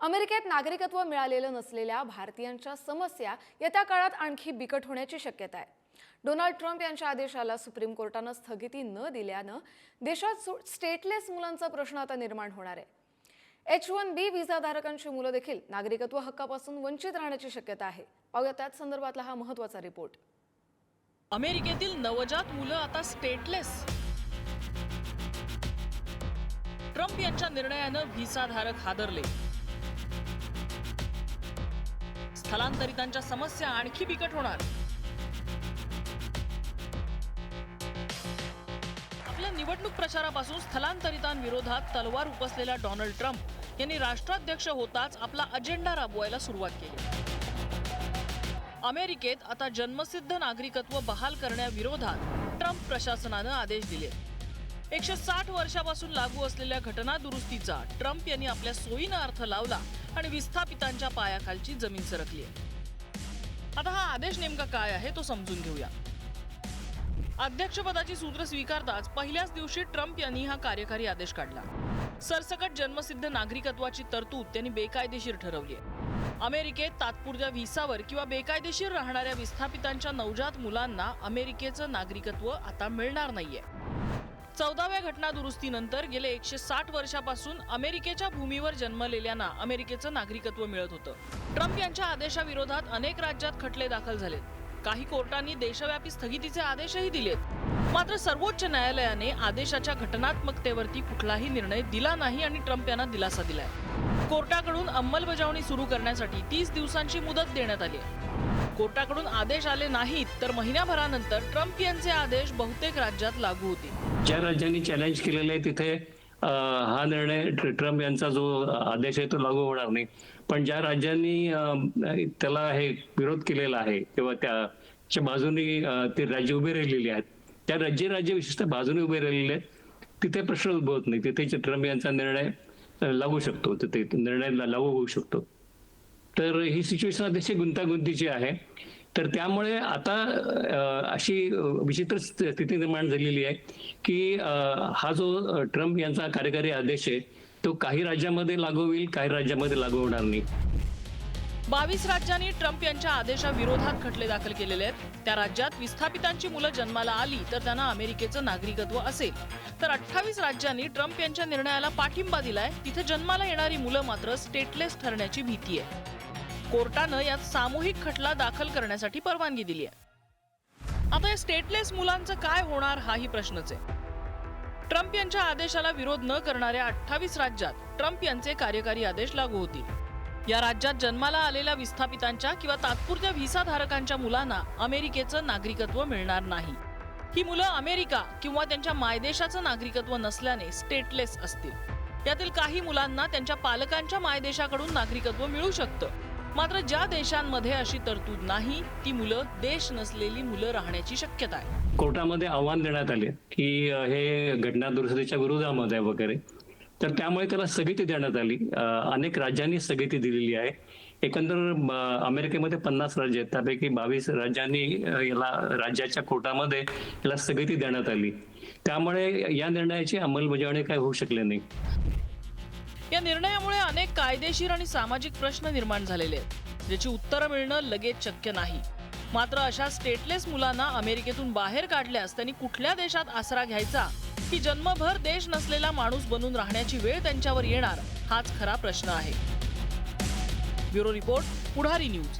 अमेरिकेत नागरिकत्व मिळालेलं नसलेल्या भारतीयांच्या समस्या येत्या काळात आणखी बिकट होण्याची शक्यता आहे. डोनाल्ड ट्रम्प यांच्या आदेशाला सुप्रीम कोर्टानं स्थगिती न दिल्यानं देशात सु- स्टेटलेस मुलांचा प्रश्न आता निर्माण होणार आहे. एच वन बी व्हिसाधारकांची मुलं देखील नागरिकत्व हक्कापासून वंचित राहण्याची शक्यता आहे. पाहूया त्याच संदर्भातला हा महत्त्वाचा रिपोर्ट. अमेरिकेतील नवजात मुलं आता स्टेटलेस ट्रम्प यांच्या निर्णयानं व्हिसाधारक हादरले. स्थलांतरितांच्या समस्या आणखी बिकट होणार. आपल्या निवडणूक प्रचारापासून स्थलांतरितांविरोधात तलवार उपसलेला डोनाल्ड ट्रम्प यांनी राष्ट्राध्यक्ष होताच आपला अजेंडा राबवायला सुरुवात केली. अमेरिकेत आता जन्मसिद्ध नागरिकत्व बहाल करण्याविरोधात ट्रम्प प्रशासनानं आदेश दिले. एकशे साठ वर्षापासून लागू असलेल्या घटना दुरुस्तीचा ट्रम्प यांनी आपल्या सोयीनं अर्थ लावला आणि विस्थापितांच्या पायाखालची जमीन सरकली आता हा आदेश नेमका काय आहे तो समजून घेऊया. अध्यक्षपदाची सूत्र स्वीकारताच पहिल्याच दिवशी ट्रम्प यांनी हा कार्यकारी आदेश काढला. सरसकट जन्मसिद्ध नागरिकत्वाची तरतूद त्यांनी बेकायदेशीर ठरवली आहे. अमेरिकेत तात्पुरत्या व्हिसावर किंवा बेकायदेशीर राहणाऱ्या विस्थापितांच्या नवजात मुलांना अमेरिकेचं नागरिकत्व आता मिळणार नाहीये. चौदाव्या घटना दुरुस्तीनंतर गेले एकशे साठ वर्षापासून अमेरिकेच्या भूमीवर जन्मलेल्यांना अमेरिकेचं नागरिकत्व मिळत होतं. ट्रम्प यांच्या आदेशाविरोधात अनेक राज्यात खटले दाखल झालेत. काही कोर्टांनी देशव्यापी स्थगितीचे आदेशही दिलेत. मात्र सर्वोच्च न्यायालयाने आदेशाच्या घटनात्मकतेवरती कुठलाही निर्णय दिला नाही आणि ट्रम्प यांना दिलासा दिलाय. कोर्टाकडून अंमलबजावणी सुरू करण्यासाठी तीस दिवसांची मुदत देण्यात आली आहे. कोर्टाकडून आदेश आले नाहीत तर महिन्याभरानंतर ट्रम्प यांचे आदेश बहुतेक राज्यात लागू होतील. ज्या राज्यांनी चॅलेंज केलेले आहे तिथे हा निर्णय ट्रम्प यांचा जो आदेश आहे तो लागू होणार नाही. पण ज्या राज्यांनी त्याला हे विरोध केलेला आहे किंवा त्याच्या बाजूनी ती ते राज्य उभे राहिलेली आहेत त्या राज्य राज्य विशिष्ट बाजूने उभे राहिलेले आहेत तिथे प्रश्न उद्भवत नाही. तिथे ट्रम्प यांचा निर्णय लागू शकतो तिथे निर्णय लागू होऊ शकतो. तर ही सिच्युएशन अतिशय गुंतागुंतीची आहे. तर त्यामुळे आता अशी विचित्र स्थिती निर्माण झालेली आहे की हा जो ट्रम्प यांचा कार्यकारी आदेश आहे तो काही राज्यामध्ये लागू होईल काही राज्यामध्ये लागू होणार नाही. बावीस राज्यांनी ट्रम्प यांच्या आदेशाविरोधात खटले दाखल केलेले आहेत. त्या राज्यात विस्थापितांची मुलं जन्माला आली तर त्यांना अमेरिकेचं नागरिकत्व असेल. तर अठ्ठावीस राज्यांनी ट्रम्प यांच्या निर्णयाला पाठिंबा दिलाय. तिथे जन्माला येणारी मुलं मात्र स्टेटलेस ठरण्याची भीती आहे. कोर्टानं यात सामूहिक खटला दाखल करण्यासाठी परवानगी दिली आहे. आता या स्टेटलेस मुलांचं काय होणार हाही प्रश्नच आहे. ट्रम्प यांच्या आदेशाला विरोध न करणाऱ्या अठ्ठावीस राज्यात ट्रम्प यांचे कार्यकारी आदेश लागू होतील. या राज्यात जन्माला आलेल्या विस्थापितांच्या किंवा तात्पुरत्या व्हिसाधारकांच्या मुलांना अमेरिकेचं नागरिकत्व मिळणार नाही. ही मुलं अमेरिका किंवा त्यांच्या मायदेशाचं नागरिकत्व नसल्याने स्टेटलेस असतील. यातील काही मुलांना त्यांच्या पालकांच्या मायदेशाकडून नागरिकत्व मिळू शकतं. मात्र ज्या देशांमध्ये अशी तरतूद नाही ती मुलं देश नसलेली मुलं राहण्याची शक्यता आहे. कोर्टामध्ये आव्हान देण्यात आले की हे घटना दुरुस्तीच्या विरोधामध्ये वगैरे. तर त्यामुळे त्याला स्थगिती देण्यात आली. अनेक राज्यांनी स्थगिती दिलेली आहे. एकंदर अमेरिकेमध्ये पन्नास राज्य आहेत. त्यापैकी बावीस राज्यांनी याला राज्याच्या कोर्टामध्ये याला स्थगिती देण्यात आली. त्यामुळे या निर्णयाची अंमलबजावणी काय होऊ शकले नाही. या निर्णयामुळे अनेक कायदेशीर आणि सामाजिक प्रश्न निर्माण झालेले आहेत ज्याची उत्तरं मिळणं लगेच शक्य नाही. मात्र अशा स्टेटलेस मुलांना अमेरिकेतून बाहेर काढल्यास त्यांनी कुठल्या देशात आसरा घ्यायचा? की जन्मभर देश नसलेला माणूस बनून राहण्याची वेळ त्यांच्यावर येणार हाच खरा प्रश्न आहे. Bureau report Pudhari news.